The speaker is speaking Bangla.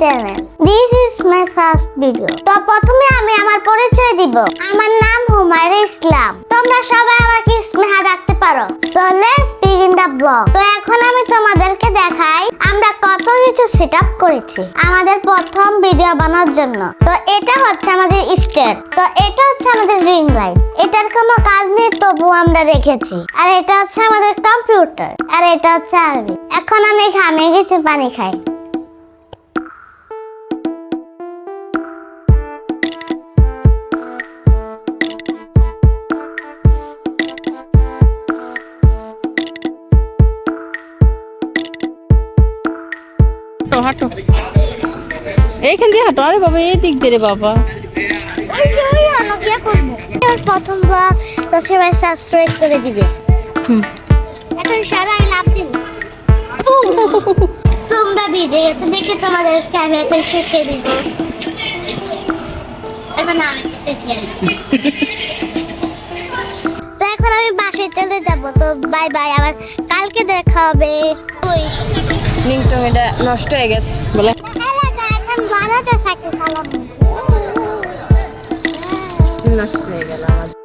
Channel this is my first video তো প্রথমে আমি আমার পরিচয় দিব। আমার নাম হুমায়রা ইসলাম। তোমরা সবাই আমাকে স্নেহা রাখতে পারো। So let's begin the blog তো এখন আমি তোমাদেরকে দেখাই, আমরা কত কিছু সেটআপ করেছি আমাদের প্রথম ভিডিও বানানোর জন্য। তো এটা হচ্ছে আমাদের স্টেট তো এটা হচ্ছে আমাদের রিং লাইট এটার কোনো কাজ নেই তবু আমরা রেখেছি। আর এটা হচ্ছে আমাদের কম্পিউটার আর এটা হচ্ছে আমি এখন আমি ঘামে গেছি, পানি খাই। হাঁটো হাঁটো। এইখান দিয়ে হাঁটো। আরে বাবা এই দিক দিয়ে রে বাবা। প্রথম ব্লগ তো সবাই সাবস্ক্রাইব করে দিবে। এখন সারা আমি লাভ তোমরা ভিজে গেছো দেখে তোমাদের ক্যামেরাতে শেখে দিব। এখন আমি তো এখন আমি বাসায় চলে যাব তো বাই বাই আবার কালকে দেখা হবে। ওই। লিংটং এটা নষ্ট হয়ে গেছে বলে। নষ্ট হয়ে গেল নষ্ট